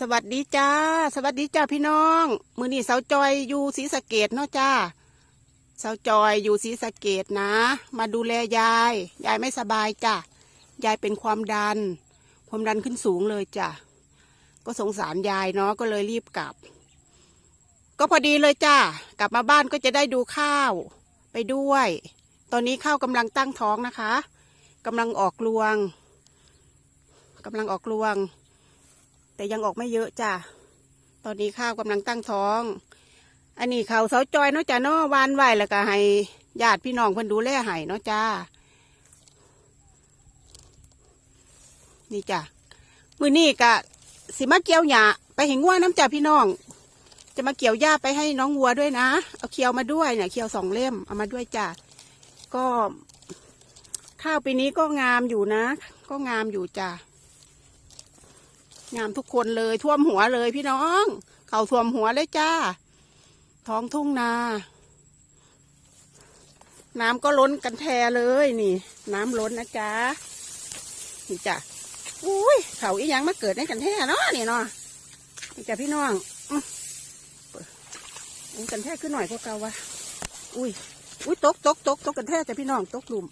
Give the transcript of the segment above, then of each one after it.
สวัสดีจ้า สวัสดีจ้าพี่น้อง มือนี่เสาจอยอยู่ศรีสะเกดเนาะจ้าเสาจอยอยู่ศรีสะเกดนะ มาดูแลยาย ยายไม่สบายจ้ายายเป็นความดัน ความดันขึ้นสูงเลยจ้ะก็สงสารยายเนาะก็เลยรีบกลับ ก็พอดีเลยจ้ากลับมาบ้านก็จะได้ดูข้าว ไปด้วย ตอนนี้ข้าวกำลังตั้งท้องนะคะกำลังออกรวงกำลังออกรวง แต่ยังออกไม่เยอะจ้ะ ตอนนี้ข้าวกำลังตั้งท้อง อันนี้เขาเสาจอยเนาะจ้ะเนาะวานไหวแล้วก็ให้ญาติพี่น้องเพิ่นดูแลให้เนาะจ้า นี่จ้ะมือนี่กะสิมาเกี่ยวหญ้าไปเห็นงัวน้ำจ้ะพี่น้อง จะมาเกี่ยวหญ้าไปให้น้องวัวด้วยนะ เอาเคียวมาด้วยเนี่ยเคียวสองเล่มเอามาด้วยจ้ะก็ข้าวปีนี้ก็งามอยู่นะ ก็งามอยู่จ้ะ งามทุกคนเลยท่วมหัวเลยพี่น้อง เขาท่วมหัวเลยจ้า ท้องทุ่งนา น้ำก็ล้นกันแทเลยนี่ น้ำล้นนะจ๊ะนี่จ้ะอุ้ยเขาอีหยังมาเกิดในกันแท้เนาะนี่เนาะนี่จ้ะพี่น้องอุ้ยกันแท้ขึ้นหน่อยพวกเก่าวะอุ้ยอุ้ยตกตกตกตกกันแท้จ้ะพี่น้องตกหลุม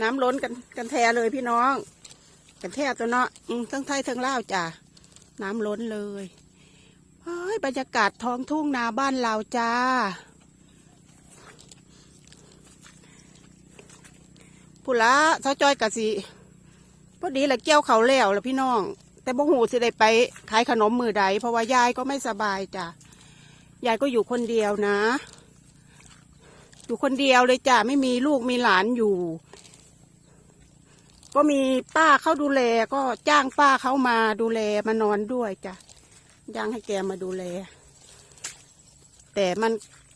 น้ำล้นกันกันแทเลยพี่น้อง กันแทบตัวเนาะทั้งไทยทั้งลาวจ้ะน้ำล้นเลยเฮ้ยบรรยากาศท้องทุ่งนาบ้านเราจ้า ผู้ละเท้าจอยกะสิพอดีแหละเกี่ยวเขาวแล้วละพี่น้อง แต่บ่หูสิได้ไปขายขนมมือใด เพราะว่ายายก็ไม่สบายจ้ะยายก็อยู่คนเดียวนะ อยู่คนเดียวเลยจ้ะไม่มีลูกมีหลานอยู่ ก็มีป้าเขาดูแลก็จ้างป้าเขามาดูแลมานอนด้วยจ้ะจ้างให้แกมาดูแล แต่มัน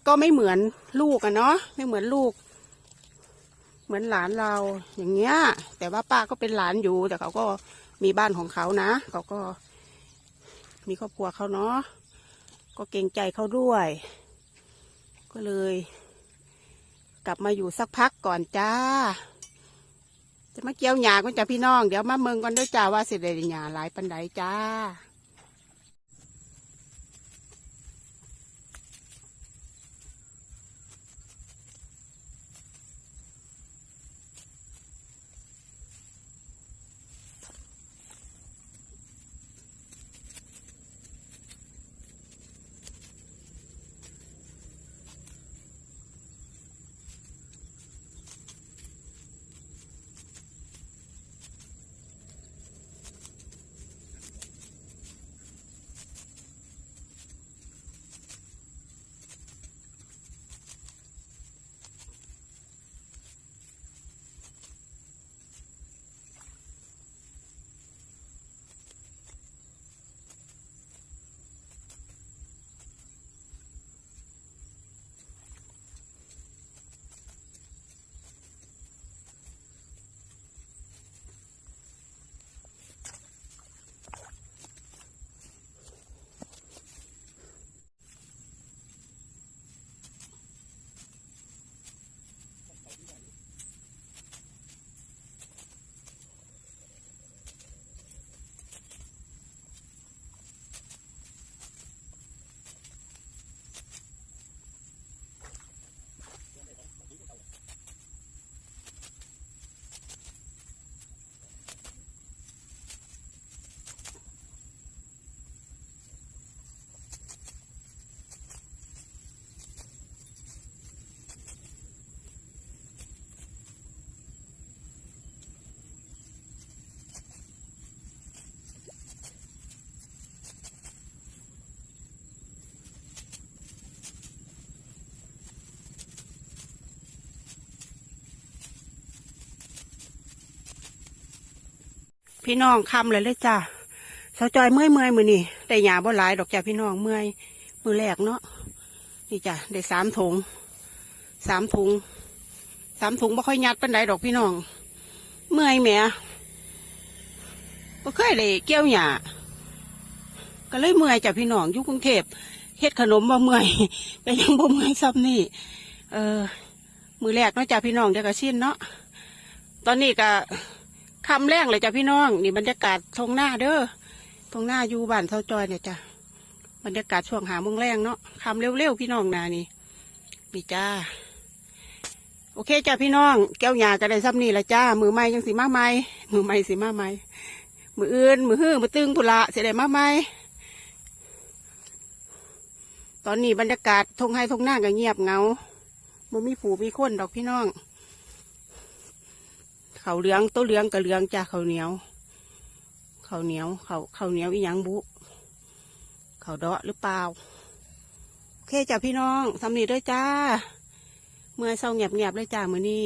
ก็ไม่เหมือนลูกอะเนาะไม่เหมือนลูก เหมือนหลานเราอย่างเงี้ย แต่ว่าป้าก็เป็นหลานอยู่ แต่เขาก็มีบ้านของเขานะเขาก็ มีครอบครัวเขาเนาะก็เกรงใจเขาด้วย ก็เลย กลับมาอยู่สักพักก่อนจ้า จะมาเกี่ยวหยาก็จะพี่น้อง เดี๋ยวมาเมืองกันด้วยจ้าว่าสิได้หยาหลายปันไดจ้า พี่น้องคำเลยเลยจ้าสาวจอยเมื่อยเมื่อยมือนี่ได้หยาบ่หลายดอกจ้าพี่น้องเมื่อยมือแรกเนาะนี่จ้ะได้สามถุงสามถุงสามถุงบ่ค่อยยัดเป็นไดดอกพี่น้อง เมื่อยแหม่ก็เคยเลยเกี่ยวหยาก็เลยเมื่อยจ้ะพี่น้องอยู่กรุงเทพเฮ็ดขนมบ่เมื่อยก็ยังบ่เมื่อยซ้ำนี่ เออ มือแรกเนาะจ้ะพี่น้องเดี๋ยวก็ชินเนาะตอนนี้ก็ คำแรงเลยจ้ะพี่น้อง นี่บรรยากาศทงหน้าเด้อตรงหน้าอยู่บ้านเท่าจอยเนี่ยจ้ะบรรยากาศช่วงหาโมงแรงเนาะคำเร็วๆพี่น้องนานี่นี่จ้า โอเคจ้าพี่น้อง แก้วหยาก็ได้ซ้ำนี่ละจ้า มือไม้ยังสีมาไม้มือไม้สีมาไม้มืออื่น มือฮื้อมือตึงพุละเสียได้มาไม้ตอนนี้บรรยากาศทงให้ทงหน้าก็เงียบเงาบ่มีผูมีคนดอกพี่น้อง เขาวเหลืองตัวเหลืองกับเหลืองจ้าเขาวเหนียว เขาวเหนียวเขาเขาวเหนียวอีหยังบุ เขาวเดาะหรือเปล่าโอเคจ้าพี่น้องสำนีด้วยจ้า เมื่อเศร้าเงียบเงียบเลยจ้ามือนี้